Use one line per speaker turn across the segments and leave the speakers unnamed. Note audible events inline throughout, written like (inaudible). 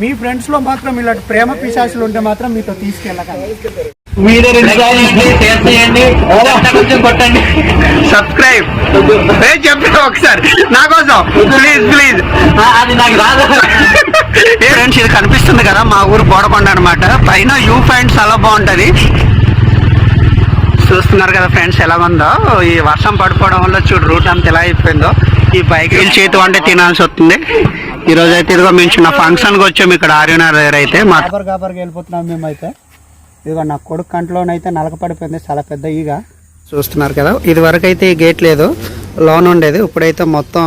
మీ ఫ్రెండ్స్లో మాత్రం ఇలాంటి ప్రేమ పిశాసులు ఉంటే మాత్రం మీతో తీసుకెళ్ళకండి
మీరే రెండు చేయండి షేర్ కొట్టండి.
సబ్స్క్రైబ్ చెప్తా ఒకసారి. నా కోసం. ప్లీజ్ ప్లీజ్
ఆ, అది నాకు రాదు. (laughs)
ఫ్రెండ్స్ ఇది కనిపిస్తుంది కదా మా ఊరు బోడకొండ అనమాట పైన వ్యూ పాయింట్ చాలా బాగుంటది. చూస్తున్నారు కదా ఫ్రెండ్స్ ఎలా ఉందో? ఈ వర్షం పడిపోవడం వల్ల చూడు రూట్ అంతా ఎలా అయిపోయిందో. ఈ బైక్ చేతి వంటే తినాల్సి వస్తుంది. ఈ రోజు అయితే ఇదిగో మేము చిన్న ఫంక్షన్కి వచ్చాము ఇక్కడ ఆర్యనగర్ దగ్గర అయితే మా
గాబర్ గాబర్గా వెళ్ళిపోతున్నాం మేమైతే. ఇదిగో నా కొడుకు కంట్లోనైతే నలక పడిపోయింది చాలా పెద్ద ఈగ.
చూస్తున్నారు కదా ఇది వరకు అయితే ఈ గేట్ లేదు. లోన్ ఉండేది. ఇప్పుడైతే మొత్తం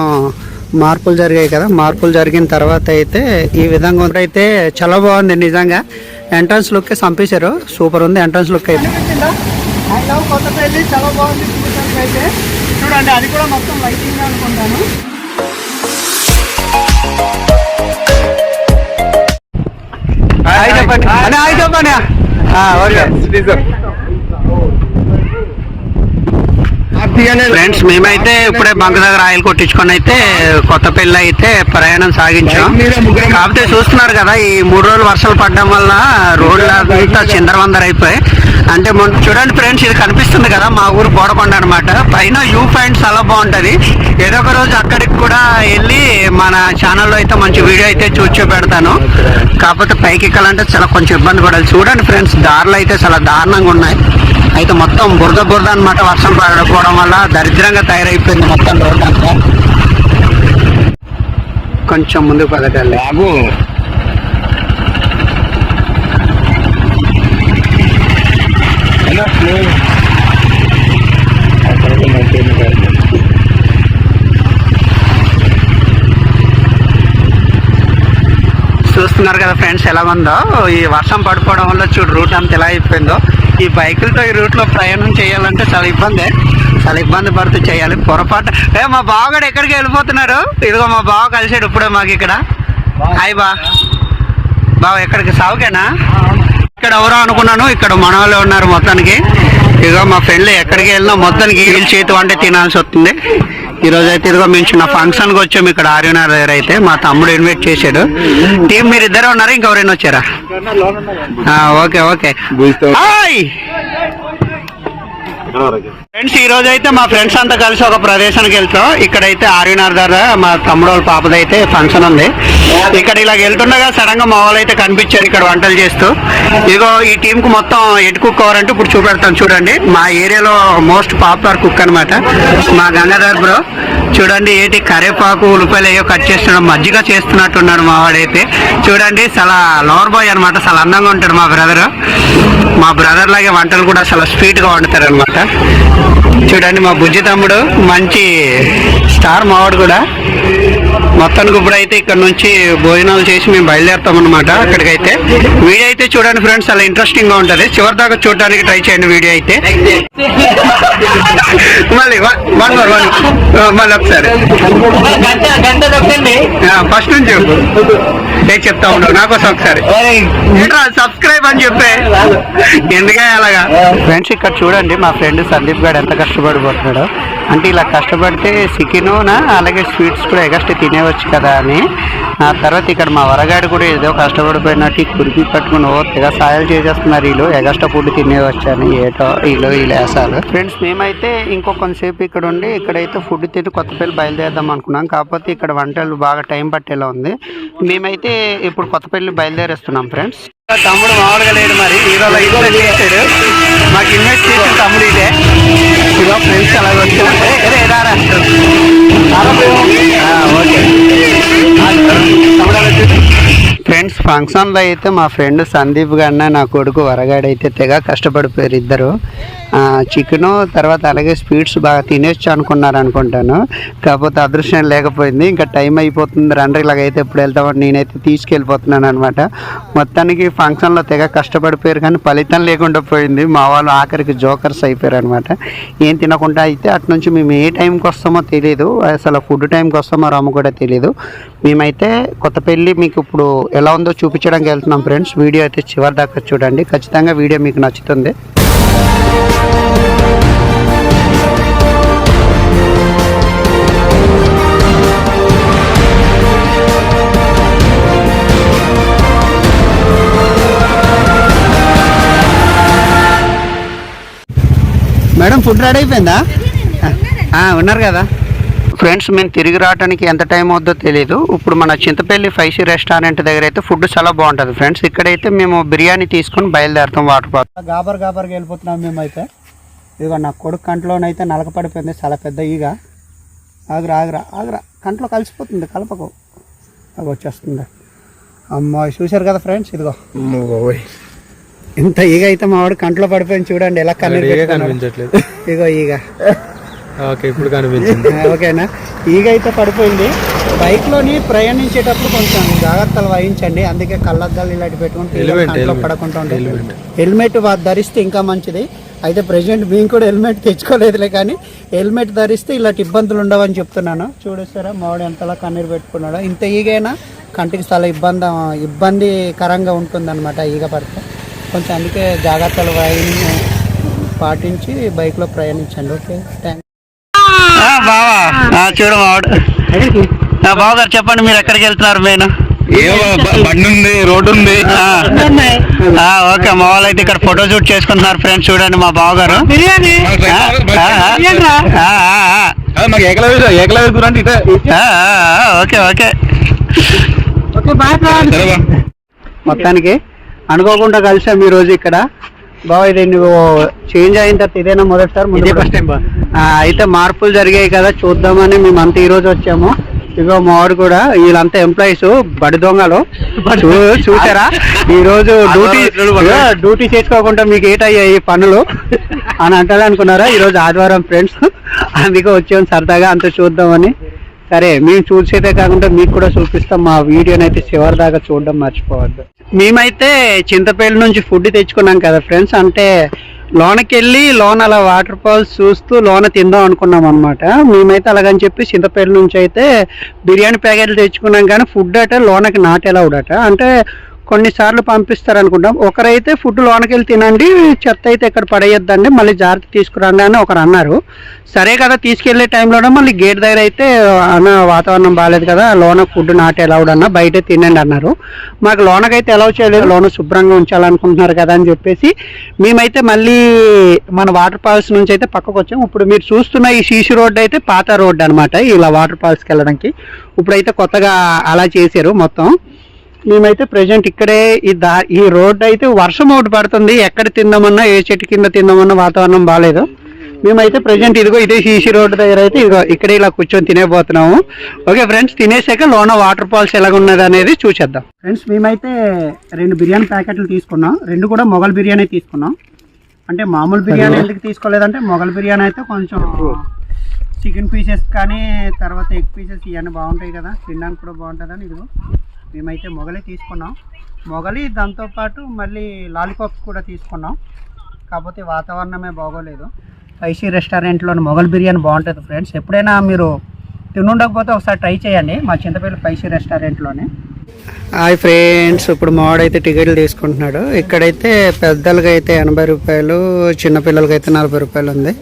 మార్పులు జరిగాయి కదా. మార్పులు జరిగిన తర్వాత అయితే ఈ విధంగా అయితే చాలా బాగుంది నిజంగా. ఎంట్రన్స్ లుక్ చంపేశారు. సూపర్ ఉంది. ఎంట్రన్స్ లుక్ అయితే.
ఐ లవ్ కొత్త పెళ్ళి చాలా బాగుంది. చూడటానికి చూడండి అది కూడా మొత్తం లైటింగ్ అనుకుంటాను.
ఫ్రెండ్స్ మేమైతే ఇప్పుడే బంక్ దగ్గర ఆయిల్ కొట్టించుకొని అయితే కొత్త పెళ్ళి అయితే ప్రయాణం సాగించాం. కాకపోతే చూస్తున్నారు కదా ఈ మూడు రోజులు వర్షాలు పడడం వల్ల రోడ్లు అంతా చిందరవందర అయిపోయి అంటే మొన్న చూడండి ఫ్రెండ్స్ ఇది కనిపిస్తుంది కదా మా ఊరు బోడకొండ అనమాట పైన వ్యూ పాయింట్ చాలా బాగుంటుంది. ఏదో ఒక రోజు అక్కడికి కూడా వెళ్ళి మన ఛానల్లో అయితే మంచి వీడియో అయితే చూచి పెడతాను కాకపోతే పైకి ఎక్కాలంటే చాలా కొంచెం ఇబ్బంది పడాలి. చూడండి ఫ్రెండ్స్ దారులు అయితే చాలా దారుణంగా ఉన్నాయి. అయితే మొత్తం బురద బురద అనమాట వర్షం పడకపోవడం వల్ల దరిద్రంగా తయారైపోయింది మొత్తం రోడ్ అంతా. కొంచెం ముందుకు పదటల్లి చూస్తున్నారు కదా ఫ్రెండ్స్ ఎలా ఉందో? ఈ వర్షం పడిపోవడం వల్ల చూడు రూట్ అంతా ఎలా అయిపోయిందో. ఈ బైకులతో ఈ రూట్లో ప్రయాణం చేయాలంటే చాలా ఇబ్బంది. చాలా ఇబ్బంది పడుతూ చేయాలి. పొరపాటు. ఏ మా బావగాడు ఎక్కడికి వెళ్ళిపోతున్నారు? ఇదిగో మా బావ కలిసాడు ఇప్పుడే మాకు ఇక్కడ. హాయ్ బా. బావ ఎక్కడికి? సావుకేనా? ఇక్కడ ఎవరో అనుకున్నాను ఇక్కడ మన వాళ్ళే ఉన్నారు మొత్తానికి. ఇదిగో మా ఫ్రెండ్లు ఎక్కడికి వెళ్ళినా మొత్తానికి వీళ్ళు చేతి వంట తినాల్సి వస్తుంది. ఈ రోజు అయితే ఇదిగో మేము చిన్న ఫంక్షన్కి వచ్చాము ఇక్కడ ఆర్యనగర్ దగ్గర అయితే. మా తమ్ముడు ఇన్వైట్ చేశాడు. టీం మీరు ఇద్దరే ఉన్నారా? ఇంకెవరైనా వచ్చారా? Okay okay. హాయ్! ఫ్రెండ్స్ ఈ రోజు అయితే మా ఫ్రెండ్స్ అంతా కలిసి ఒక ప్రదేశానికి వెళ్తాం. ఇక్కడైతే ఆర్యనార్ దగ్గర మా తమ్ముడు వాళ్ళ పాపదైతే ఫంక్షన్ ఉంది. ఇక్కడ ఇలా వెళ్తుండగా సడన్గా మా వాళ్ళు అయితే కనిపించారు ఇక్కడ వంటలు చేస్తూ. ఇదిగో ఈ టీం కు మొత్తం ఎటు కుక్ కావాలంటే ఇప్పుడు చూపెడతాను చూడండి. మా ఏరియాలో మోస్ట్ పాపులర్ కుక్ అన్నమాట. మా గంగాధర్ బ్రో చూడండి ఏంటి కరేపాకు ఉల్లిపాయలు అయ్యో కట్ చేస్తున్నాడు మజ్జిగ చేస్తున్నట్టున్నాడు మా వాడైతే. చూడండి చాలా లోవర్ బాయ్ అనమాట చాలా అందంగా ఉంటాడు మా బ్రదర్ మా బ్రదర్ లాగే వంటలు కూడా చాలా స్వీట్గా వండుతారు అనమాట చూడండి మా బుజ్జి తమ్ముడు మంచి స్టార్ మావాడు కూడా. మొత్తానికి ఇప్పుడైతే ఇక్కడ నుంచి భోజనాలు చేసి మేము బయలుదేరుతాం అనమాట అక్కడికైతే. వీడియో అయితే చూడండి ఫ్రెండ్స్ చాలా ఇంట్రెస్టింగ్గా ఉంటది. చివరి దాకా చూడడానికి ట్రై చేయండి వీడియో అయితే. మళ్ళీ వన్ మోర్ వన్ మళ్ళీ ఒకసారి. ఫస్ట్ నుంచి చెప్పు. నేను చెప్తా ఉన్నావు నాకోసం ఒకసారి. సబ్స్క్రైబ్ అని చెప్పే? ఎందుకే అలాగా? ఫ్రెండ్స్ ఇక్కడ చూడండి మా ఫ్రెండ్ సందీప్ గారు ఎంత కష్టపడిపోతున్నాడు. అంటే ఇలా కష్టపడితే చికెనునా అలాగే స్వీట్స్ కూడా ఎగస్ట్ తినేవచ్చు కదా అని. ఆ తర్వాత ఇక్కడ మా వరగాడు కూడా ఏదో కష్టపడిపోయినట్టు కురిపి పట్టుకుని ఓ తెగ సాయాలు చేసేస్తున్నారు వీళ్ళు ఎగస్ట ఫుడ్ తినేవచ్చాను ఏటో వీళ్ళు వీళ్ళు వేసారు ఫ్రెండ్స్ మేమైతే ఇంకో కొంతసేపు ఇక్కడ ఉండి ఇక్కడైతే ఫుడ్ తిని కొత్తపల్లి బయలుదేరదాం అనుకున్నాం. కాకపోతే ఇక్కడ వంటలు బాగా టైం పట్టేలా ఉంది. మేమైతే ఇప్పుడు కొత్తపల్లి బయలుదేరేస్తున్నాం ఫ్రెండ్స్. తమ్ముడు మామూలుగా లేడు మరి. హీరోలో ఇన్వెస్ట్ చేశాడు మాకు ఇన్వెస్ట్ చేసిన తమ్ముడు ఇదే. ఇదో ఫ్రెండ్స్ అలా వచ్చారంటే అదే రారా ఓకే. ఫ్రెండ్స్ ఫంక్షన్లో అయితే మా ఫ్రెండ్ సందీప్ గన్న నా కొడుకు వరగాడు అయితే తెగ కష్టపడిపోయారు ఇద్దరు. చికెను తర్వాత అలాగే స్వీట్స్ బాగా తినేచ్చు అనుకున్నారు అనుకుంటాను. కాకపోతే అదృష్టం లేకపోయింది. ఇంకా టైం అయిపోతుంది. రండి ఇలాగైతే ఎప్పుడు వెళ్తామని నేనైతే తీసుకెళ్ళిపోతున్నాను అనమాట మొత్తానికి ఫంక్షన్లో తెగ కష్టపడిపోయారు కానీ ఫలితం లేకుండా పోయింది. మా వాళ్ళు ఆఖరికి జోకర్స్ అయిపోయారు అనమాట ఏం తినకుండా అయితే అటు నుంచి మేము ఏ టైంకి వస్తామో తెలియదు అసలు ఫుడ్ టైంకి వస్తామో రమ్మ కూడా తెలియదు మేమైతే కొత్తపల్లి మీకు ఇప్పుడు ఎలా ఉందో చూపించడానికి వెళ్తున్నాం ఫ్రెండ్స్. వీడియో అయితే చివరి దాకా చూడండి. ఖచ్చితంగా వీడియో మీకు నచ్చుతుంది. మేడం ఫుడ్ రెడీ అయిపోయిందా? ఉన్నారు కదా? ఫ్రెండ్స్ మేము తిరిగి రావడానికి ఎంత టైం అవుద్దో తెలియదు ఇప్పుడు మన చింతపల్లి ఫైసీ రెస్టారెంట్ దగ్గర అయితే ఫుడ్ చాలా బాగుంటుంది ఫ్రెండ్స్. ఇక్కడైతే మేము బిర్యానీ తీసుకొని బయలుదేరుతాం వాటర్ పార్క్ గాబర్ గాబర్గా వెళ్ళిపోతున్నాం మేమైతే. ఇదిగో నా కొడుకు కంట్లోనైతే నలక పడిపోయింది చాలా పెద్ద ఈగ. ఆగ్రా ఆగ్రా ఆగ్రా. కంట్లో కలిసిపోతుంది కలపకు. అది వచ్చేస్తుంది. అమ్మో చూశారు కదా ఫ్రెండ్స్? ఇదిగో. ఇంత ఈగ అయితే మా వాడు కంట్లో పడిపోయింది చూడండి ఎలా.
కనిపించట్లేదు.
ఇగో ఈగ.
ఓకే ఇప్పుడు కనిపించింది. (laughs)
ఓకేనా? ఈగ అయితే పడిపోయింది. బైక్లోని ప్రయాణించేటప్పుడు కొంచెం జాగ్రత్తలు వహించండి. అందుకే కళ్ళద్దాలు ఇలాంటి
helmet.
పడకుండా ఉండాలి హెల్మెట్ ధరిస్తే ఇంకా మంచిది. అయితే ప్రెసెంట్ మేము కూడా హెల్మెట్ తెచ్చుకోలేదులే కానీ హెల్మెట్ ధరిస్తే ఇలాంటి ఇబ్బందులు ఉండవని చెప్తున్నాను. చూడేస్తారా మావాడు ఎంతలా కన్నీరు పెట్టుకున్నాడో. ఇంత ఈగైనా కంటికి చాలా ఇబ్బంది ఇబ్బందికరంగా ఉంటుందన్నమాట ఈగ పడితే. కొంచెం అందుకే జాగ్రత్తలు పాటించి బైక్లో ప్రయాణించండి. ఓకే థ్యాంక్ బావా. చూడు మావాడు బావగారు చెప్పండి మీరు ఎక్కడికి వెళ్తున్నారు మెయిన్?
బండి ఉంది రోడ్డు ఉంది
ఓకే మా వాళ్ళు అయితే ఇక్కడ ఫోటో షూట్ చేసుకుంటున్నారు ఫ్రెండ్స్ చూడండి మా బావగారు. Okay okay. మొత్తానికి అనుకోకుండా కలిసాం ఈ రోజు ఇక్కడ. బావ ఇది నువ్వు చేంజ్ అయిన తర్వాత ఇదేనా మొదటిసారి ముందు ఫస్ట్ టైం అయితే మార్పులు జరిగాయి కదా చూద్దామని మేము అంతా ఈ రోజు వచ్చాము. ఇగో మావాడు కూడా వీళ్ళంతా ఎంప్లాయీస్ బడి దొంగలు. చూసారా? ఈ రోజు డ్యూటీ డ్యూటీ చేసుకోకుండా మీకు ఏటయ్యాయి పనులు? అని అంటారు అనుకున్నారా? ఈ రోజు ఆదివారం ఫ్రెండ్స్ అందుకే వచ్చాము సరదాగా అంత చూద్దామని. సరే మేము చూసేదే కాకుండా మీకు కూడా చూపిస్తాం. మా వీడియోని అయితే చివరి దాకా చూడడం మర్చిపోవద్దు. మేమైతే చింతపేట నుంచి ఫుడ్ తెచ్చుకున్నాం కదా ఫ్రెండ్స్. అంటే లోనకి వెళ్ళి లోన అలా వాటర్ ఫాల్స్ చూస్తూ లోన తిందాం అనుకున్నాం అనమాట మేమైతే అలాగని చెప్పి చింతపేట నుంచి అయితే బిర్యానీ ప్యాకెట్లు తెచ్చుకున్నాం కానీ ఫుడ్ అట లోనకి నాట్ allowed అట. అంటే కొన్నిసార్లు పంపిస్తారు అనుకుంటాం ఒకరైతే ఫుడ్ లోనకెళ్ళి తినండి చెత్త అయితే ఇక్కడ పడేయొద్దండి మళ్ళీ జాగ్రత్త తీసుకురండి అని ఒకరు అన్నారు. సరే కదా తీసుకెళ్ళే టైంలోనే మళ్ళీ గేట్ దగ్గర అయితే అన్న వాతావరణం బాగాలేదు కదా లోన ఫుడ్ నాట్ అలౌడ్ అన్న బయట తినండి అన్నారు. మాకు లోనకైతే అలౌ చేయలేదు లోన శుభ్రంగా ఉంచాలనుకుంటున్నారు కదా అని చెప్పేసి మేమైతే మళ్ళీ మన వాటర్ ఫాల్స్ నుంచి అయితే పక్కకు వచ్చాం ఇప్పుడు మీరు చూస్తున్న ఈ సీసీ రోడ్డు అయితే పాత రోడ్డు అన్నమాట ఇలా వాటర్ ఫాల్స్కి వెళ్ళడానికి. ఇప్పుడైతే కొత్తగా అలా చేశారు మొత్తం. మేమైతే ప్రజెంట్ ఇక్కడే ఈ దా ఈ రోడ్ అయితే వర్షం ఒకటి పడుతుంది. ఎక్కడ తిందామన్నా ఏ చెట్టు కింద తిందామన్నా వాతావరణం బాగాలేదు మేమైతే ప్రజెంట్ ఇదిగో ఇదే సీసీ రోడ్ దగ్గర అయితే ఇదిగో ఇక్కడే ఇలా కూర్చొని తినేపోతున్నాము ఓకే ఫ్రెండ్స్ తినేసాక లోన వాటర్ ఫాల్స్ ఎలాగ ఉన్నది అనేది చూసేద్దాం. ఫ్రెండ్స్ మేమైతే రెండు బిర్యానీ ప్యాకెట్లు తీసుకున్నాం. రెండు కూడా మొగల్ బిర్యానీ తీసుకున్నాం. అంటే మామూలు బిర్యానీ ఎందుకు తీసుకోలేదంటే మొగల్ బిర్యానీ అయితే కొంచెం చికెన్ పీసెస్ కానీ తర్వాత ఎగ్ పీసెస్ ఇవన్నీ బాగుంటాయి కదా. తినడానికి కూడా బాగుంటుందని ఇదిగో. మేమైతే మొగలి తీసుకున్నాం. మొగలి దాంతోపాటు మళ్ళీ లాలీపాప్స్ కూడా తీసుకున్నాం. కాకపోతే వాతావరణమే బాగోలేదు. స్పైసీ రెస్టారెంట్లోని మొగల్ బిర్యానీ బాగుంటుంది ఫ్రెండ్స్. ఎప్పుడైనా మీరు తినుండకపోతే ఒకసారి ట్రై చేయండి. మా చింతపల్లి స్పైసీ రెస్టారెంట్లోనే. హాయ్ ఫ్రెండ్స్ ఇప్పుడు మావాడైతే టికెట్లు తీసుకుంటున్నాడు. ఇక్కడైతే పెద్దలకి అయితే ఎనభై రూపాయలు చిన్నపిల్లలకి అయితే నలభై రూపాయలు ఉంది.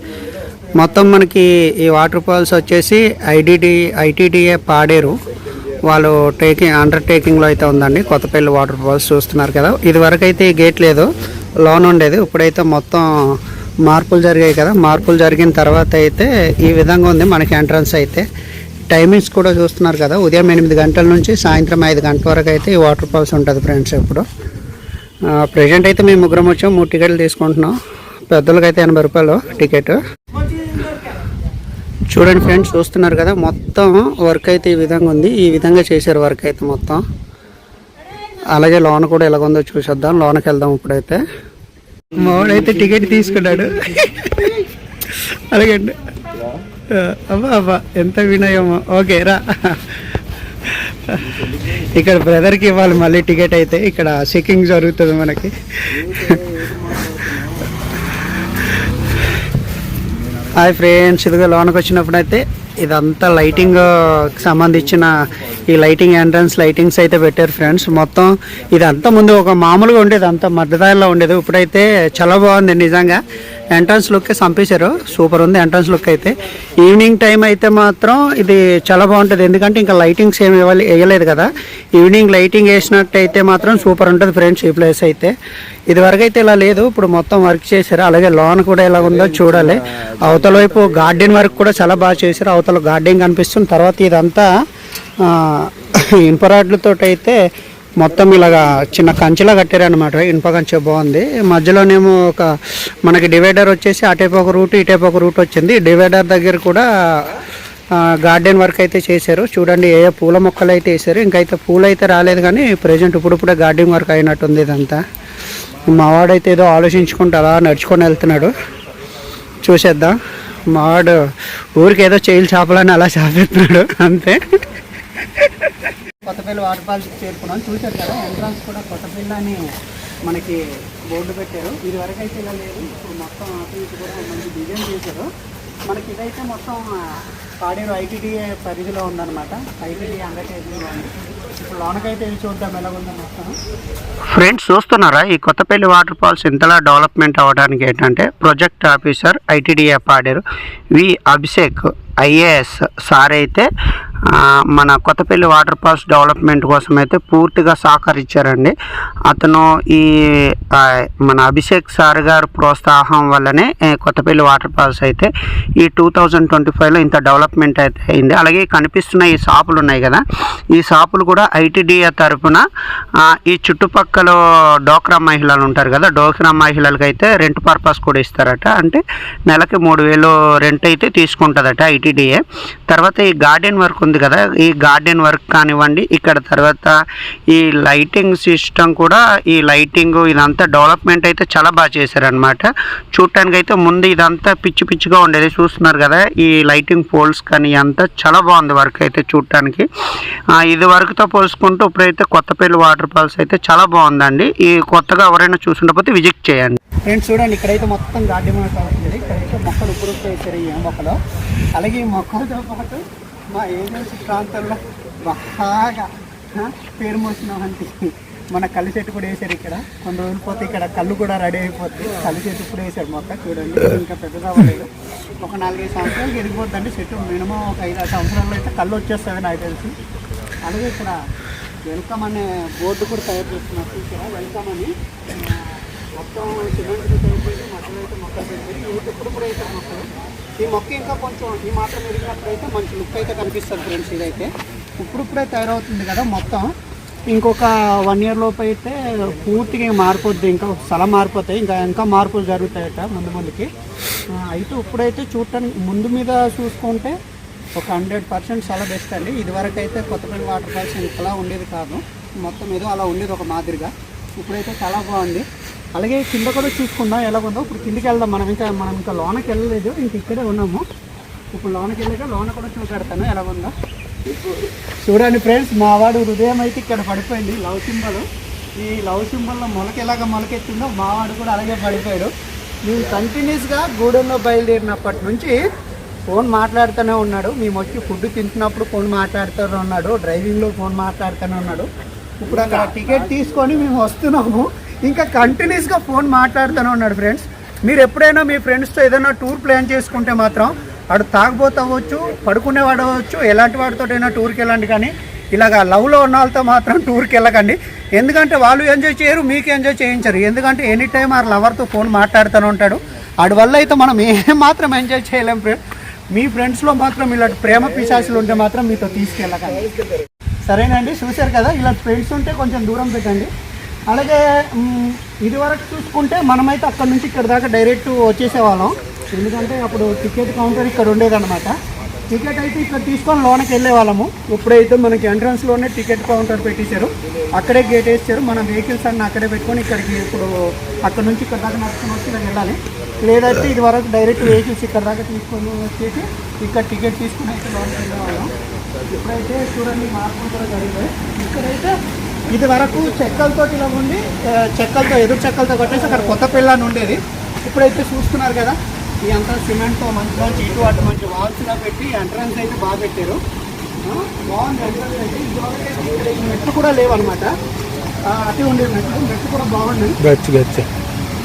మొత్తం మనకి ఈ వాటర్ ఫాల్స్ వచ్చేసి ఐడిడి ఐటీడీఏ పాడేరు. వాళ్ళు టేకింగ్ అండర్ టేకింగ్లో అయితే ఉందండి. కొత్తపల్లి వాటర్ ఫాల్స్ చూస్తున్నారు కదా. ఇది వరకు అయితే ఈ గేట్ లేదు. లోన్ ఉండేది. ఇప్పుడైతే మొత్తం మార్పులు జరిగాయి కదా. మార్పులు జరిగిన తర్వాత అయితే ఈ విధంగా ఉంది మనకి ఎంట్రన్స్ అయితే. టైమింగ్స్ కూడా చూస్తున్నారు కదా. ఉదయం ఎనిమిది గంటల నుంచి సాయంత్రం ఐదు గంటల వరకు అయితే ఈ వాటర్ ఫాల్స్ ఉంటుంది ఫ్రెండ్స్ ఇప్పుడు ప్రజెంట్ అయితే మేము ముగ్గురం వచ్చాం. మూడు టికెట్లు తీసుకుంటున్నాం. పెద్దలకైతే అయితే ఎనభై రూపాయలు టికెట్ చూడండి ఫ్రెండ్స్ చూస్తున్నారు కదా మొత్తం వర్క్ అయితే ఈ విధంగా ఉంది. ఈ విధంగా చేశారు వర్క్ అయితే మొత్తం. అలాగే లోన కూడా ఎలాగుందో చూసేద్దాం. లోనకి వెళ్దాం ఇప్పుడైతే. మావాడైతే టికెట్ తీసుకున్నాడు. అలాగే అండి అబ్బా అబ్బా ఎంత వినయమో. ఓకే రా. ఇక్కడ బ్రదర్కి ఇవ్వాలి మళ్ళీ టికెట్ అయితే. ఇక్కడ చెకింగ్ జరుగుతుంది మనకి. హాయ్ ఫ్రెండ్స్ ఇదిగో లోనకి వచ్చినప్పుడు అయితే
ఇదంతా లైటింగ్ సంబంధించిన ఈ లైటింగ్ ఎంట్రన్స్ లైటింగ్స్ అయితే పెట్టారు ఫ్రెండ్స్. మొత్తం ఇదంతా ముందు ఒక మామూలుగా ఉండేది అంతా మధ్యదారిలో ఉండేది. ఇప్పుడైతే చాలా బాగుంది నిజంగా. ఎంట్రన్స్ లుక్ చంపేశారు సూపర్ ఉంది ఎంట్రన్స్ లుక్ అయితే. ఈవినింగ్ టైం అయితే మాత్రం ఇది చాలా బాగుంటుంది. ఎందుకంటే ఇంకా లైటింగ్స్ ఏమి ఇవ్వాలి వేయలేదు కదా. ఈవినింగ్ లైటింగ్ వేసినట్టయితే మాత్రం సూపర్ ఉంటుంది ఫ్రెండ్స్ ఈ ప్లేస్ అయితే. ఇది వరకు అయితే ఇలా లేదు. ఇప్పుడు మొత్తం వర్క్ చేశారు. అలాగే లోన్ కూడా ఎలా ఉందో చూడాలి. అవతల వైపు గార్డెన్ వర్క్ కూడా చాలా బాగా చేశారు. అవతల గార్డెన్ కనిపిస్తుంది. తర్వాత ఇదంతా ఇనుప రాడ్లతో అయితే మొత్తం ఇలాగా చిన్న కంచెలా కట్టారనమాట ఇనుప కంచె బాగుంది. మధ్యలోనేమో ఒక మనకి డివైడర్ వచ్చేసి అటైపు ఒక రూట్ ఇటైపు ఒక రూట్ వచ్చింది. డివైడర్ దగ్గర కూడా గార్డెన్ వర్క్ అయితే చేశారు. చూడండి ఏ ఏ పూల మొక్కలు అయితే వేసారు ఇంకైతే పూలు అయితే రాలేదు కానీ ప్రజెంట్ ఇప్పుడిప్పుడే గార్డెన్ వర్క్ అయినట్టుంది ఇదంతా. మావాడైతే ఏదో ఆలోచించుకుంటూ అలా నడుచుకొని వెళ్తున్నాడు. చూసేద్దాం. మావాడు ఊరికి ఏదో చేయలు చేపలని అలా చేపెడుతున్నాడు అంతే. కొత్తపల్లి వాటర్ ఫాల్స్ చేరుకున్నాం. చూశారు కదా ఎంట్రన్స్ కూడా కొత్తపల్లి అని మనకి బోర్డు పెట్టారు. ఇది వరకు అయితే ఇలా లేదు. ఇప్పుడు మొత్తం ఆఫీస్ కూడా మంచి డిజైన్ చేశారు. మనకి ఇదైతే మొత్తం పాడేరు ఐటీడీఏ పరిధిలో ఉందన్నమాట. ఐటీడీ అండర్టేకింగ్లో ఉంది ఇప్పుడు లోనకైతే వెళ్ళి చూద్దాం ఎలా మొత్తం. ఫ్రెండ్స్ చూస్తున్నారా? ఈ కొత్తపల్లి వాటర్ ఫాల్స్ ఇంతలా డెవలప్మెంట్ అవ్వడానికి ఏంటంటే project officer ITDA Paderu V. Abhishek IAS sir అయితే మన కొత్తపల్లి వాటర్ ఫాల్స్ డెవలప్మెంట్ కోసం అయితే పూర్తిగా సహకరించారండి. అతను ఈ మన అభిషేక్ సార్ గారు ప్రోత్సాహం వల్లనే కొత్తపల్లి వాటర్ ఫాల్స్ అయితే ఈ టూ థౌజండ్ ట్వంటీ ఫైవ్లో ఇంత డెవలప్మెంట్ అయితే అయింది. అలాగే కనిపిస్తున్న ఈ షాపులు ఉన్నాయి కదా ఈ షాపులు కూడా ఐటీడీఏ తరఫున ఈ చుట్టుపక్కల డోక్రా మహిళలు ఉంటారు కదా డోక్రా మహిళలకు అయితే రెంట్ పర్పస్ కూడా ఇస్తారట. అంటే నెలకి మూడు వేలు రెంట్ అయితే తీసుకుంటుందట ఐటీడీఏ. తర్వాత ఈ గార్డెన్ వర్క్ ఉంది కదా ఈ గార్డెన్ వర్క్ కానివ్వండి ఇక్కడ తర్వాత ఈ లైటింగ్ సిస్టమ్ కూడా ఈ లైటింగ్ ఇదంతా డెవలప్మెంట్ అయితే చాలా బాగా చేశారనమాట చూడటానికి అయితే ముందు ఇదంతా పిచ్చి పిచ్చిగా ఉండేది. చూస్తున్నారు కదా ఈ లైటింగ్ పోల్స్ కానీ అంతా చాలా బాగుంది వర్క్ అయితే చూడటానికి. ఇది వరకుతో పోల్చుకుంటూ ఇప్పుడైతే కొత్తపల్లి వాటర్ ఫాల్స్ అయితే చాలా బాగుందండి. ఈ కొత్తగా ఎవరైనా చూసుకుంటే విజిట్ చేయండి. ఫ్రెండ్స్ చూడండి ఇక్కడైతే మొత్తం గార్డెన్ అవుతుంది ఇక్కడైతే మొక్కలు ఇప్పుడు మొక్కలు. అలాగే మొక్కలతో పాటు మా ఏజెన్సీ ప్రాంతంలో బాగా ఆ, పేరు మోసినామంటే మన కళ్ళు చెట్టు కూడా వేసారు ఇక్కడ. కొన్ని రోజులు పోతే ఇక్కడ కళ్ళు కూడా రెడీ అయిపోతుంది కళ్ళు చెట్టు కూడా వేసారు మొక్క చూడండి. ఇంకా పెద్దది అవ్వలేదు. ఒక నాలుగైదు సంవత్సరాలు ఎదిగిపోద్దండి చెట్టు. మినిమం ఒక ఐదు ఆరు సంవత్సరాలు అయితే కళ్ళు వచ్చేస్తుంది నాకు తెలిసి. అలాగే ఇక్కడ వెల్కమ్ అనే బోర్డు కూడా తయారు చేస్తున్నారు. ఇక్కడ వెల్కమ్ అని. మొత్తం సిమెంట్ తయారు చేసి మొక్కలు అయితే మొక్కలు పెట్టారు. ఇప్పుడు కూడా వేశారు మొక్కలు. ఈ మొక్క ఇంకా కొంచెం ఈ మాత్రం ఎదిగినప్పుడు మంచి లుక్ అయితే కనిపిస్తుంది ఫ్రెండ్స్ ఇదైతే ఇప్పుడిప్పుడే తయారవుతుంది కదా మొత్తం. ఇంకొక వన్ ఇయర్ లోపు అయితే పూర్తిగా మారిపోద్ది ఇంకా స్థలం మారిపోతాయి ఇంకా ఇంకా మార్పులు జరుగుతాయట ముందు ముందుకి. అయితే ఇప్పుడైతే చూడటానికి ముందు మీద చూసుకుంటే ఒక హండ్రెడ్ పర్సెంట్ చాలా బెస్ట్ అండి. ఇదివరకు అయితే కొత్తపల్లి వాటర్ ఫాల్స్ ఇంకలా ఉండేది కాదు. మొత్తం ఏదో అలా ఉండేది ఒక మాదిరిగా. ఇప్పుడైతే చాలా బాగుంది. అలాగే కింద కూడా చూసుకుందాం ఎలా ఉందో ఇప్పుడు కిందకి వెళ్దాం. మనం ఇంకా మనం ఇంకా లోనకి వెళ్ళలేదు. ఇంక ఇక్కడే ఉన్నాము. ఇప్పుడు లోనకి వెళ్ళాక లోన కూడా చూపెడతాను. ఎలా ఉందో చూడండి ఫ్రెండ్స్ మా వాడు హృదయం అయితే ఇక్కడ పడిపోయింది. Love symbol. ఈ లవ్ సింబల్లో మొలక ఎలాగ మొలకెత్తిందో మావాడు కూడా అలాగే పడిపోయాడు. మేము కంటిన్యూస్గా గూడెంలో బయలుదేరినప్పటి నుంచి ఫోన్ మాట్లాడుతూనే ఉన్నాడు. మేము వచ్చి ఫుడ్ తింటున్నప్పుడు ఫోన్ మాట్లాడుతూనే ఉన్నాడు. డ్రైవింగ్లో ఫోన్ మాట్లాడుతూనే ఉన్నాడు. ఇప్పుడు అక్కడ టికెట్ తీసుకొని మేము వస్తున్నాము. ఇంకా కంటిన్యూస్గా ఫోన్ మాట్లాడుతూనే ఉన్నాడు ఫ్రెండ్స్ మీరు ఎప్పుడైనా మీ ఫ్రెండ్స్తో ఏదైనా టూర్ ప్లాన్ చేసుకుంటే మాత్రం వాడు తాగబోతవచ్చు అవ్వచ్చు పడుకునేవాడు అవ్వచ్చు ఎలాంటి వాడితోటైనా టూర్కి వెళ్ళండి కానీ ఇలాగ లవ్లో ఉన్న వాళ్ళతో మాత్రం టూర్కి వెళ్ళకండి. ఎందుకంటే వాళ్ళు ఎంజాయ్ చేయరు మీకు ఎంజాయ్ చేయించరు. ఎందుకంటే ఎనీ టైం ఆ లవర్తో ఫోన్ మాట్లాడుతూనే ఉంటాడు. వాడి వల్ల అయితే మనం ఏం మాత్రం ఎంజాయ్ చేయలేం ఫ్రెండ్ మీ ఫ్రెండ్స్లో మాత్రం ఇలాంటి ప్రేమ పిశాసులు ఉంటే మాత్రం మీతో తీసుకెళ్ళకండి. సరేనండి చూశారు కదా? ఇలాంటి ఫ్రెండ్స్ ఉంటే కొంచెం దూరం పెట్టండి. అలాగే ఇదివరకు చూసుకుంటే మనమైతే అక్కడ నుంచి ఇక్కడ దాకా డైరెక్ట్ వచ్చేసేవాళ్ళం. ఎందుకంటే అప్పుడు టికెట్ కౌంటర్ ఇక్కడ ఉండేదన్నమాట. టికెట్ అయితే ఇక్కడ తీసుకొని లోనకి వెళ్ళే వాళ్ళము ఇప్పుడైతే మనకి ఎంట్రన్స్లోనే టికెట్ కౌంటర్ పెట్టేశారు. అక్కడే గేట్ వేసారు మన వెహికల్స్ అన్నీ అక్కడే పెట్టుకొని ఇక్కడికి ఇప్పుడు అక్కడ నుంచి ఇక్కడ దాకా నడుచుకొని వచ్చి ఇలా వెళ్ళాలి. లేదంటే ఇది వరకు డైరెక్ట్ వెహికల్స్ ఇక్కడ దాకా తీసుకొని వచ్చేసి ఇక్కడ టికెట్ తీసుకుని అయితే లోనకి వెళ్ళేవాళ్ళం. ఇప్పుడైతే చూడండి మార్పులు కూడా జరిగాయి ఇక్కడైతే ఇది వరకు చెక్కలతో ఇలా ఉండి చెక్కలతో ఎదురు చెక్కలతో కొట్టేసి అక్కడ కొత్త పిల్ల అని ఉండేది. ఇప్పుడైతే చూస్తున్నారు కదా ఇదంతా సిమెంట్తో మంచిగా ఇటు అటు మంచి వాల్స్గా పెట్టి ఎంట్రన్స్ అయితే బాగా పెట్టారు. బాగుంది ఎంట్రన్స్ అయితే ఈ మెట్లు కూడా లేవన్నమాట. అటే ఉండే మెట్లు మెట్లు కూడా బాగున్నాయి.
గచ్చు.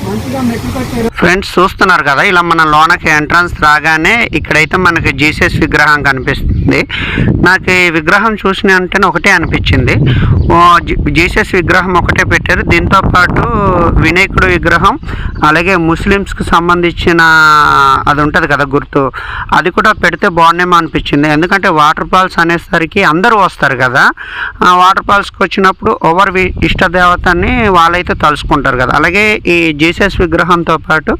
మంచిగా మెట్లు కట్టారు.
ఫ్రెండ్స్ చూస్తున్నారు కదా ఇలా మన లోనకి ఎంట్రన్స్ రాగానే ఇక్కడైతే మనకి జీసస్ విగ్రహం కనిపిస్తుంది. నాకు ఈ విగ్రహం చూసిన వెంటనే ఒకటే అనిపించింది. జీసస్ విగ్రహం ఒకటే పెట్టారు. దీంతో పాటు వినాయకుడు విగ్రహం అలాగే ముస్లిమ్స్కి సంబంధించిన అది ఉంటుంది కదా గుర్తు అది కూడా పెడితే బాగుండేమో అనిపించింది. ఎందుకంటే వాటర్ ఫాల్స్ అనేసరికి అందరూ వస్తారు కదా ఆ వాటర్ ఫాల్స్కి వచ్చినప్పుడు ఎవరి ఇష్టదేవతని వాళ్ళైతే తలుసుకుంటారు కదా. అలాగే ఈ జీసస్ విగ్రహంతో పాటు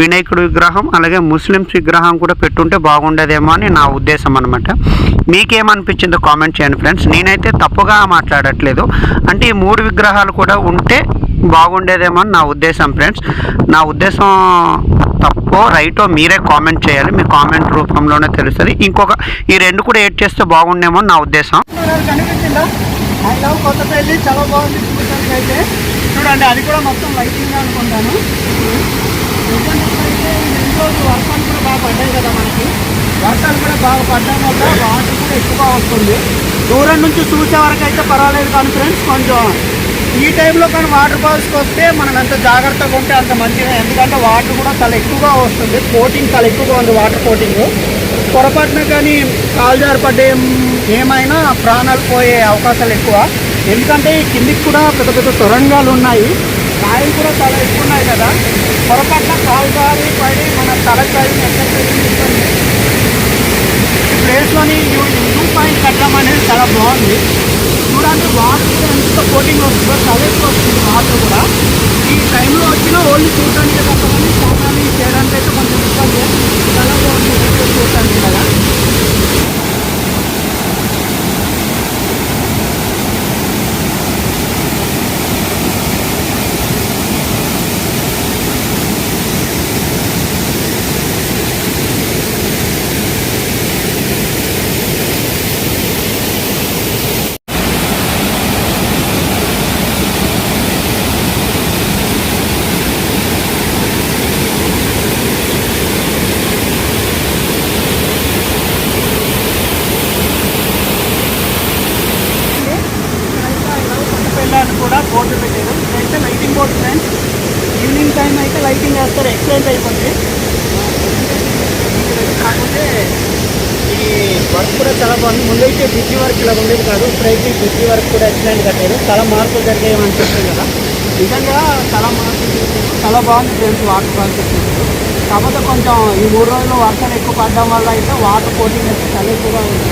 వినాయకుడు విగ్రహం అలాగే ముస్లిమ్స్ విగ్రహం కూడా పెట్టుంటే బాగుండేదేమో అని నా ఉద్దేశం అనమాట మీకేమనిపించిందో కామెంట్ చేయండి ఫ్రెండ్స్. నేనైతే తప్పుగా మాట్లాడట్లేదు. అంటే ఈ మూడు విగ్రహాలు కూడా ఉంటే బాగుండేదేమో అని నా ఉద్దేశం ఫ్రెండ్స్. నా ఉద్దేశం తప్పో రైటో మీరే కామెంట్ చేయాలి. మీ కామెంట్ రూపంలోనే తెలుస్తుంది. ఇంకొక ఈ రెండు కూడా ఏడ్ చేస్తే బాగుండేమో అని నా ఉద్దేశం.
కొత్తపల్లి చాలా బాగుంది అయితే. చూడండి అది కూడా మొత్తం లైటింగ్ అనుకుంటాను. నిజానికి వర్షాలు కూడా బాగా పడ్డాయి కదా మనకి వర్షాలు కూడా బాగా పడడం వల్ల వాటర్ కూడా ఎక్కువ వస్తుంది. దూరం నుంచి చూసే వరకు అయితే పర్వాలేదు కానీ ఫ్రెండ్స్ కొంచెం ఈ టైంలో కానీ వాటర్ ఫాల్స్కి వస్తే మనం ఎంత జాగ్రత్తగా ఉంటే అంత మంచిగా ఎందుకంటే వాటర్ కూడా చాలా ఎక్కువగా వస్తుంది. కోటింగ్ చాలా ఎక్కువగా ఉంది వాటర్ కోటింగ్ పొరపాటున కానీ కాలుజారు పడ్డే ఏమైనా ప్రాణాలు పోయే అవకాశాలు ఎక్కువ. ఎందుకంటే కిందికి కూడా పెద్ద పెద్ద సొరంగాలు ఉన్నాయి. రాయిలు కూడా చాలా ఎక్కువ ఉన్నాయి కదా. పొరపాటున కాలుదారి పడి మన తల తగిలిన ఎఫెక్ట్ ప్లేస్లోని వ్యూ పాయింట్ కట్టడం అనేది చాలా బాగుంది. చూడండి వాటర్ ఎంత కోటింగ్ వస్తుందో చాలా వస్తుంది వాటర్ కూడా. ఈ టైంలో వచ్చిన ఓన్లీ చూడటానికి తప్ప స్నానాన్ని చేయడానికి అయితే కొంచెం ఇబ్బంది. చాలా బాగుంది. చూడటానికి కదా వెళ్ళాను కూడా బోర్డు పెట్టారు ఇదైతే lighting board friends evening time అయితే లైటింగ్ వేస్తారు ఎక్సలెంట్ అయిపోతుంది కాకపోతే ఈ వర్క్ కూడా చాలా బాగుంది ముందైతే బ్రిడ్జి వర్క్ ఇలా ఉండేది కాదు. ఇప్పుడైతే బ్రిడ్జి వర్క్ కూడా ఎక్సలెంట్ కట్టారు చాలా మార్పులు జరిగాయి అనిపిస్తుంది కదా. నిజంగా చాలా మార్పులు చాలా బాగుంది ఫ్రెండ్స్ వాటర్ ఫాల్స్ వచ్చేసి కాకపోతే కొంచెం ఈ మూడు రోజులు వర్షాలు ఎక్కువ పడడం వల్ల అయితే వాటర్ కోటింగ్ అయితే చాలా ఎక్కువగా ఉంది.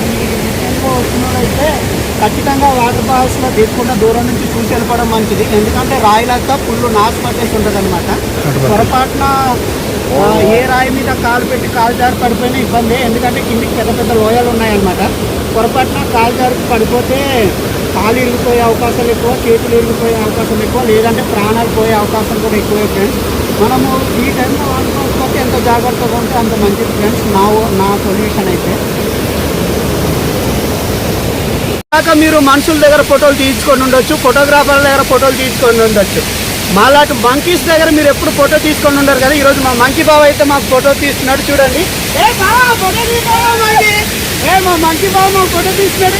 ఈ విషయంలో వచ్చిన అయితే ఖచ్చితంగా వాటర్ ఫాల్స్లో దిగకుండా దూరం నుంచి చూసి వెళ్ళిపోవడం మంచిది. ఎందుకంటే రాయిలంతా ఫుల్ నాసు పట్టేసి ఉంటుంది అనమాట పొరపాటున ఏ రాయి మీద కాలు పెట్టి కాలు జారి పడిపోయినా ఇబ్బంది. ఎందుకంటే కిందికి పెద్ద పెద్ద లోయలు ఉన్నాయన్నమాట. పొరపాటున కాలు జారి పడిపోతే కాలు ఇరిగిపోయే అవకాశాలు ఎక్కువ చేతులు ఇరిగిపోయే అవకాశం ఎక్కువ లేదంటే ప్రాణాలు పోయే అవకాశం కూడా ఎక్కువే ఫ్రెండ్స్. మనము ఈ టైంలో వాడుకోకపోతే ఎంత జాగ్రత్తగా ఉంటే అంత మంచిది ఫ్రెండ్స్. నా నా సొల్యూషన్ అయితే. కాక మీరు మనుషుల దగ్గర ఫోటోలు తీసుకొని ఉండొచ్చు ఫోటోగ్రాఫర్ల దగ్గర ఫోటోలు తీసుకొని ఉండొచ్చు. మాలాంటి మంకీస్ దగ్గర మీరు ఎప్పుడు ఫోటో తీసుకొని ఉండరు కదా? ఈరోజు మా మంకీ బావ అయితే మాకు ఫోటో తీస్తున్నాడు చూడండి. ఏ మంకీ ఏ మా మంకీ బావ మా ఫోటో తీస్తున్నాడు.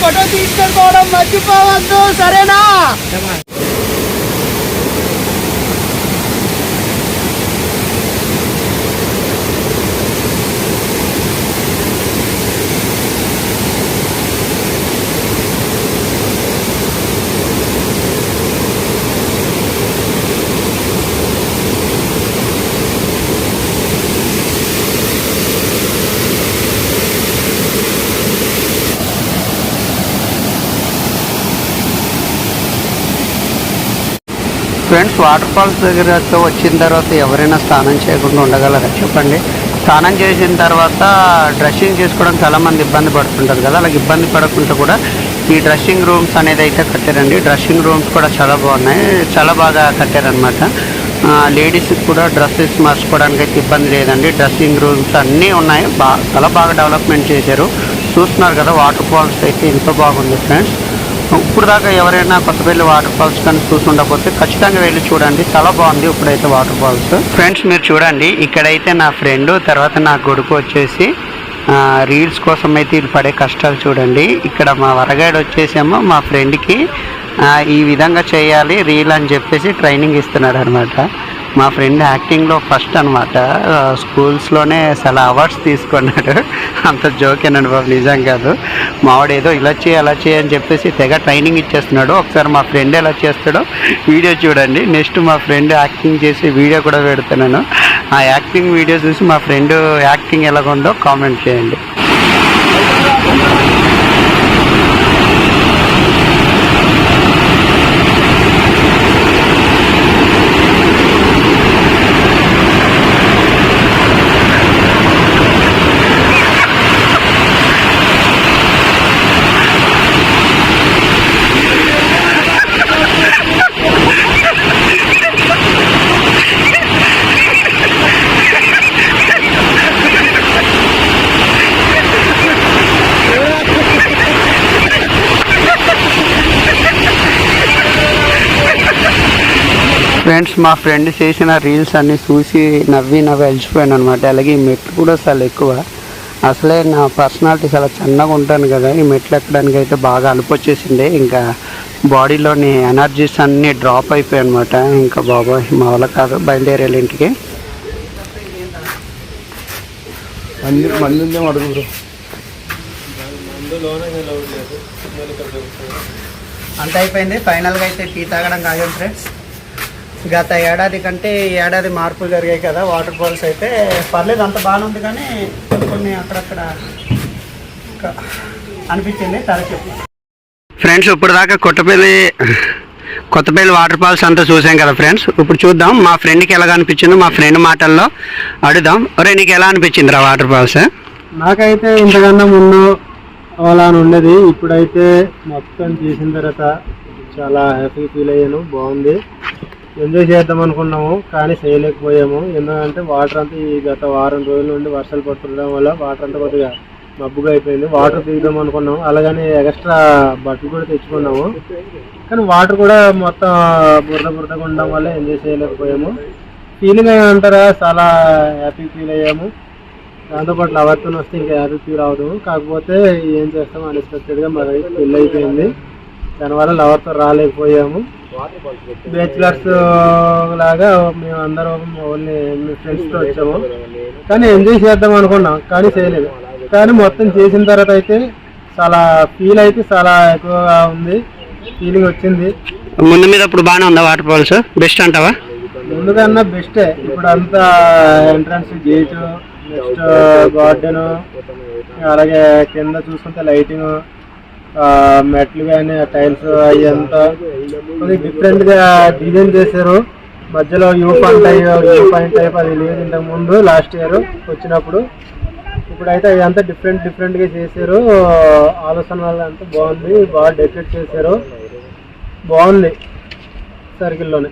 ఫోటో తీసుకోవడం మర్చిపోవద్దు సరేనా?
ఫ్రెండ్స్ వాటర్ ఫాల్స్ దగ్గరకు వచ్చిన తర్వాత ఎవరైనా స్నానం చేయకుండా ఉండగలరా? చెప్పండి. స్నానం చేసిన తర్వాత డ్రెస్సింగ్ చేసుకోవడం చాలా మంది ఇబ్బంది పడుతుంటారు కదా. అలాగే ఇబ్బంది పడకుండా కూడా ఈ డ్రెస్సింగ్ రూమ్స్ అనేది అయితే కట్టారండి. డ్రెస్సింగ్ రూమ్స్ కూడా చాలా బాగున్నాయి. చాలా బాగా కట్టారనమాట లేడీస్కి కూడా డ్రెస్సెస్ మార్చుకోవడానికి అయితే ఇబ్బంది లేదండి. డ్రెస్సింగ్ రూమ్స్ అన్నీ ఉన్నాయి. బా చాలా బాగా డెవలప్మెంట్ చేశారు. చూస్తున్నారు కదా వాటర్ ఫాల్స్ అయితే ఎంతో బాగుంది ఫ్రెండ్స్. ఇప్పుడు దాకా ఎవరైనా కొత్తపల్లి వాటర్ ఫాల్స్ కానీ చూసుండకపోతే ఖచ్చితంగా వెళ్ళి చూడండి. చాలా బాగుంది ఇప్పుడైతే వాటర్ ఫాల్స్. ఫ్రెండ్స్ మీరు చూడండి. ఇక్కడైతే నా ఫ్రెండ్ తర్వాత నా కొడుకు వచ్చేసి రీల్స్ కోసం అయితే వీళ్ళు పడే కష్టాలు చూడండి. ఇక్కడ మా వరగాడు వచ్చేసేమో మా ఫ్రెండ్కి ఈ విధంగా చేయాలి రీల్ అని చెప్పేసి ట్రైనింగ్ ఇస్తున్నాడు అనమాట మా ఫ్రెండ్ యాక్టింగ్లో ఫస్ట్ అనమాట స్కూల్స్లోనే చాలా అవార్డ్స్ తీసుకున్నాడు. అంత జోకేనండి బాబు నిజం కాదు. మావాడు ఏదో ఇలా చేయి అలా చేయి అని చెప్పేసి తెగ ట్రైనింగ్ ఇచ్చేస్తున్నాడు. ఒకసారి మా ఫ్రెండ్ ఎలా చేస్తాడో వీడియో చూడండి. నెక్స్ట్ మా ఫ్రెండ్ యాక్టింగ్ చేసి వీడియో కూడా పెడుతున్నాను. ఆ యాక్టింగ్ వీడియో చూసి మా ఫ్రెండ్ యాక్టింగ్ ఎలాగుందో కామెంట్ చేయండి. ఫ్రెండ్స్ మా ఫ్రెండ్ చేసిన రీల్స్ అన్ని చూసి నవ్వి నవ్వి అలిచిపోయాను అనమాట అలాగే ఈ మెట్లు కూడా చాలా ఎక్కువ. అసలే నా పర్సనాలిటీ చాలా చిన్నగా ఉంటాను కదా. ఈ మెట్లు ఎక్కడానికి అయితే బాగా అలుపు వచ్చేసింది. ఇంకా బాడీలోని ఎనర్జీస్ అన్నీ డ్రాప్ అయిపోయాయి అనమాట ఇంకా బాబోయ్ మా వల్ల కాదు. బయలుదేరాలి ఇంటికి.
అంత అయిపోయింది. ఫైనల్గా అయితే టీ తాగడం కాదు ఫ్రెండ్స్. గత ఏడాది కంటే ఈ ఏడాది మార్పులు జరిగాయి కదా వాటర్ ఫాల్స్ అయితే. పర్లేదు అంత బాగానే ఉంది కానీ కొన్ని కొన్ని అక్కడక్కడ అనిపించింది తరచు.
ఫ్రెండ్స్ ఇప్పుడు దాకా కొత్తపల్లి కొత్తపల్లి వాటర్ ఫాల్స్ అంతా చూసాం కదా ఫ్రెండ్స్ ఇప్పుడు చూద్దాం మా ఫ్రెండ్కి ఎలా అనిపించిందో మా ఫ్రెండ్ మాటల్లో అడుగుదాం. ఒరే నీకు ఎలా అనిపించింది రా వాటర్ ఫాల్స్
నాకైతే ఇంతకన్నా ముందు అలా అని ఉండేది. ఇప్పుడైతే మొత్తం చేసిన తర్వాత చాలా హ్యాపీ ఫీల్ అయ్యాను. బాగుంది. ఎంజాయ్ చేద్దాం అనుకున్నాము కానీ చేయలేకపోయాము. ఎందుకంటే వాటర్ అంతా ఈ గత వారం రోజుల నుండి వర్షాలు పడుతుండడం వల్ల వాటర్ అంతా కొద్దిగా మబ్బుగా అయిపోయింది. వాటర్ దిగుదాం అనుకున్నాము. అలాగని ఎక్స్ట్రా బట్టలు కూడా తెచ్చుకున్నాము. కానీ వాటర్ కూడా మొత్తం బురద బురదగా ఉండడం వల్ల ఎంజాయ్ చేయలేకపోయాము. ఫీలింగ్ అంటారా? చాలా హ్యాపీ ఫీల్ అయ్యాము. దాంతోపాటు లవర్తో వస్తే ఇంకా హ్యాపీ ఫీల్ అవుతాము కాకపోతే ఏం చేస్తాం? అన్ఎక్స్పెక్టెడ్గా మరి పెళ్ళి అయిపోయింది. దానివల్ల లవర్తో రాలేకపోయాము. బ్యాచులర్స్ లాగా మేము అందరం ఓన్లీ మీ ఫ్రెండ్స్తో వచ్చాము. కానీ ఎంజాయ్ చేద్దాం అనుకున్నాం కానీ చేయలేదు. కానీ మొత్తం చేసిన తర్వాత అయితే చాలా ఫీల్ అయితే చాలా ఎక్కువగా ఉంది. ఫీలింగ్ వచ్చింది.
ముందు మీద ఇప్పుడు బాగానే ఉందా వాటర్ ఫాల్స్ బెస్ట్ అంటావా?
ముందుకన్నా బెస్టే ఇప్పుడు అంతా ఎంట్రన్స్ గేట్ నెక్స్ట్ గార్డెన్ అలాగే కింద చూసుకుంటే లైటింగ్ మెట్లు కానీ టైల్స్ అవి అంతా డిఫరెంట్గా డిఫరెంట్గా డిజైన్ చేశారు. మధ్యలో U point U point type అది లేదు ఇంతకు ముందు లాస్ట్ ఇయర్ వచ్చినప్పుడు. ఇప్పుడైతే అది అంతా డిఫరెంట్ డిఫరెంట్గా చేశారు. ఆలోచన వల్ల అంతా బాగుంది బాగా డెకరేట్ చేశారు. బాగుంది సర్కిల్లోనే.